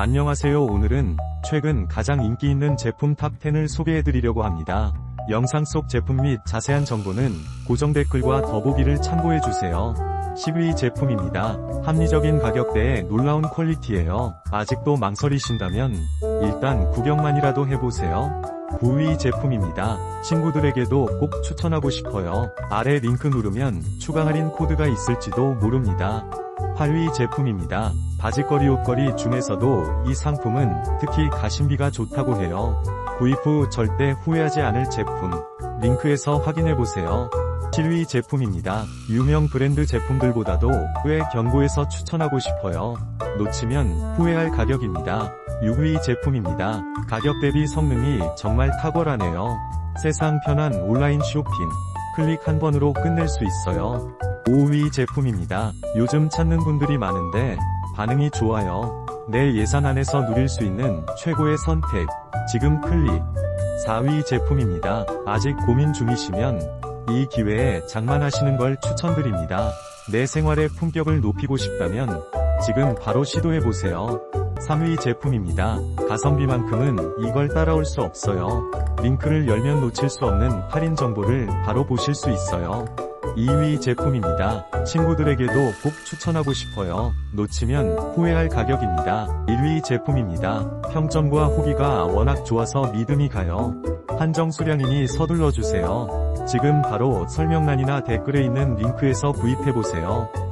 안녕하세요 오늘은 최근 가장 인기 있는 제품 탑10을 소개해드리려고 합니다. 영상 속 제품 및 자세한 정보는 고정 댓글과 더보기를 참고해주세요. 10위 제품입니다. 합리적인 가격대에 놀라운 퀄리티예요. 아직도 망설이신다면 일단 구경만이라도 해보세요. 9위 제품입니다. 친구들에게도 꼭 추천하고 싶어요. 아래 링크 누르면 추가 할인 코드가 있을지도 모릅니다. 8위 제품입니다. 바지거리 옷걸이 중에서도 이 상품은 특히 가심비가 좋다고 해요. 구입 후 절대 후회하지 않을 제품. 링크에서 확인해보세요. 7위 제품입니다. 유명 브랜드 제품들보다도 꽤 견고해서 추천하고 싶어요. 놓치면 후회할 가격입니다. 6위 제품입니다. 가격 대비 성능이 정말 탁월하네요. 세상 편한 온라인 쇼핑. 클릭 한 번으로 끝낼 수 있어요. 5위 제품입니다. 요즘 찾는 분들이 많은데 반응이 좋아요. 내 예산 안에서 누릴 수 있는 최고의 선택. 지금 클릭. 4위 제품입니다. 아직 고민 중이시면 이 기회에 장만하시는 걸 추천드립니다. 내 생활의 품격을 높이고 싶다면 지금 바로 시도해보세요. 3위 제품입니다. 가성비만큼은 이걸 따라올 수 없어요. 링크를 열면 놓칠 수 없는 할인 정보를 바로 보실 수 있어요. 2위 제품입니다. 친구들에게도 꼭 추천하고 싶어요. 놓치면 후회할 가격입니다. 1위 제품입니다. 평점과 후기가 워낙 좋아서 믿음이 가요. 한정 수량이니 서둘러 주세요. 지금 바로 설명란이나 댓글에 있는 링크에서 구입해보세요.